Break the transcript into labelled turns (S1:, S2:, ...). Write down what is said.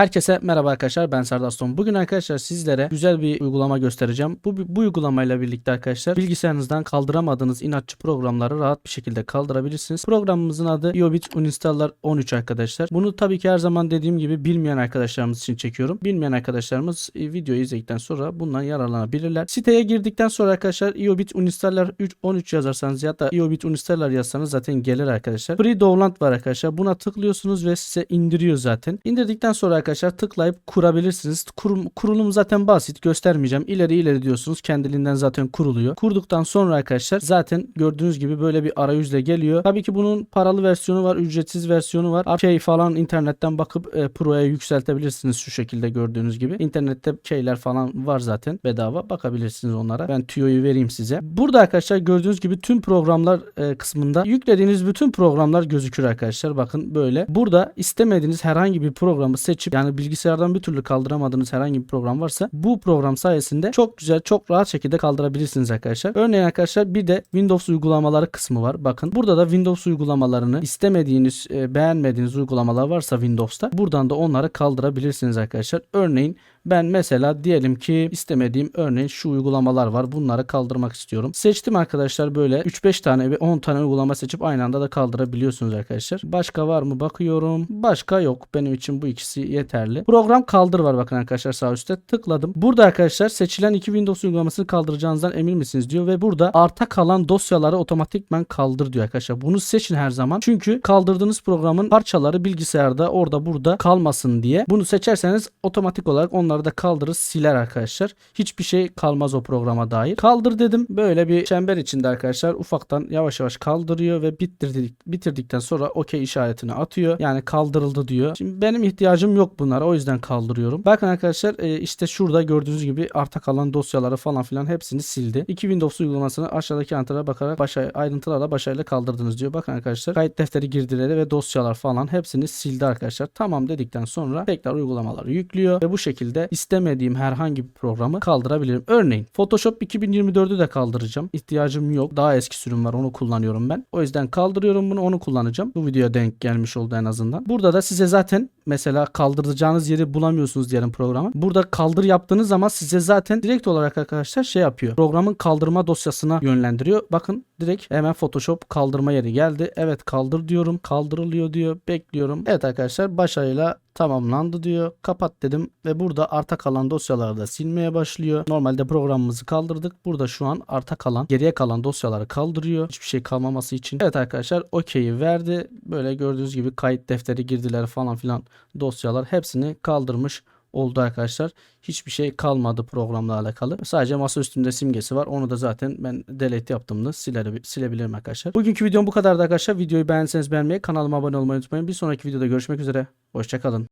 S1: Herkese merhaba arkadaşlar ben Serdar Aslan. Bugün arkadaşlar sizlere güzel bir uygulama göstereceğim. Bu, bu uygulamayla birlikte arkadaşlar bilgisayarınızdan kaldıramadığınız inatçı programları rahat bir şekilde kaldırabilirsiniz. Programımızın adı Iobit Uninstaller 13 arkadaşlar. Bunu tabii ki her zaman dediğim gibi bilmeyen arkadaşlarımız için çekiyorum. Bilmeyen arkadaşlarımız e, videoyu izledikten sonra bundan yararlanabilirler. Siteye girdikten sonra arkadaşlar Iobit Uninstaller 3, 13 yazarsanız ya da Iobit Uninstaller yazsanız zaten gelir arkadaşlar. Free download var arkadaşlar. Buna tıklıyorsunuz ve size indiriyor zaten. İndirdikten sonra arkadaşlar tıklayıp kurabilirsiniz. Kurum, kurulum zaten basit. Göstermeyeceğim. İleri ileri diyorsunuz. Kendiliğinden zaten kuruluyor. Kurduktan sonra arkadaşlar zaten gördüğünüz gibi böyle bir arayüzle geliyor. Tabii ki bunun paralı versiyonu var. Ücretsiz versiyonu var. Şey falan internetten bakıp e, Pro'ya yükseltebilirsiniz şu şekilde gördüğünüz gibi. İnternette şeyler falan var zaten bedava. Bakabilirsiniz onlara. Ben tüyoyu vereyim size. Burada arkadaşlar gördüğünüz gibi tüm programlar e, kısmında yüklediğiniz bütün programlar gözükür arkadaşlar. Bakın böyle. Burada istemediğiniz herhangi bir programı seçip yani bilgisayardan bir türlü kaldıramadığınız herhangi bir program varsa bu program sayesinde çok güzel çok rahat şekilde kaldırabilirsiniz arkadaşlar. Örneğin arkadaşlar bir de Windows uygulamaları kısmı var. Bakın burada da Windows uygulamalarını istemediğiniz e, beğenmediğiniz uygulamalar varsa Windows'ta buradan da onları kaldırabilirsiniz arkadaşlar. Örneğin ben mesela diyelim ki istemediğim örneğin şu uygulamalar var. Bunları kaldırmak istiyorum. Seçtim arkadaşlar böyle 3-5 tane ve 10 tane uygulama seçip aynı anda da kaldırabiliyorsunuz arkadaşlar. Başka var mı bakıyorum. Başka yok. Benim için bu ikisi yeterli. Program kaldır var bakın arkadaşlar sağ üstte. Tıkladım. Burada arkadaşlar seçilen iki Windows uygulamasını kaldıracağınızdan emin misiniz diyor ve burada arta kalan dosyaları otomatikman kaldır diyor arkadaşlar. Bunu seçin her zaman. Çünkü kaldırdığınız programın parçaları bilgisayarda orada burada kalmasın diye. Bunu seçerseniz otomatik olarak onları da kaldırır siler arkadaşlar. Hiçbir şey kalmaz o programa dair. Kaldır dedim. Böyle bir çember içinde arkadaşlar ufaktan yavaş yavaş kaldırıyor ve bitirdik, bitirdikten sonra okey işaretini atıyor. Yani kaldırıldı diyor. Şimdi benim ihtiyacım yok bunlara o yüzden kaldırıyorum. Bakın arkadaşlar e, işte şurada gördüğünüz gibi arta kalan dosyaları falan filan hepsini sildi. İki Windows uygulamasını aşağıdaki anahtıra bakarak başa, ayrıntılarla başarıyla kaldırdınız diyor. Bakın arkadaşlar kayıt defteri girdileri ve dosyalar falan hepsini sildi arkadaşlar. Tamam dedikten sonra tekrar uygulamaları yüklüyor ve bu şekilde istemediğim herhangi bir programı kaldırabilirim. Örneğin Photoshop 2024'ü de kaldıracağım. İhtiyacım yok. Daha eski sürüm var onu kullanıyorum ben. O yüzden kaldırıyorum bunu onu kullanacağım. Bu videoya denk gelmiş oldu en azından. Burada da size zaten mesela kaldıracağınız yeri bulamıyorsunuz diyelim programı. Burada kaldır yaptığınız zaman size zaten direkt olarak arkadaşlar şey yapıyor. Programın kaldırma dosyasına yönlendiriyor. Bakın direkt hemen Photoshop kaldırma yeri geldi. Evet kaldır diyorum. Kaldırılıyor diyor. Bekliyorum. Evet arkadaşlar başarıyla tamamlandı diyor. Kapat dedim ve burada arta kalan dosyaları da silmeye başlıyor. Normalde programımızı kaldırdık. Burada şu an arta kalan, geriye kalan dosyaları kaldırıyor. Hiçbir şey kalmaması için. Evet arkadaşlar okey'i verdi. Böyle gördüğünüz gibi kayıt defteri girdiler falan filan dosyalar hepsini kaldırmış oldu arkadaşlar. Hiçbir şey kalmadı programla alakalı. Sadece masa üstünde simgesi var. Onu da zaten ben delete yaptığımda silerim, silebilirim arkadaşlar. Bugünkü videom bu kadardı arkadaşlar. Videoyu beğenseniz beğenmeyi, kanalıma abone olmayı unutmayın. Bir sonraki videoda görüşmek üzere. Hoşçakalın.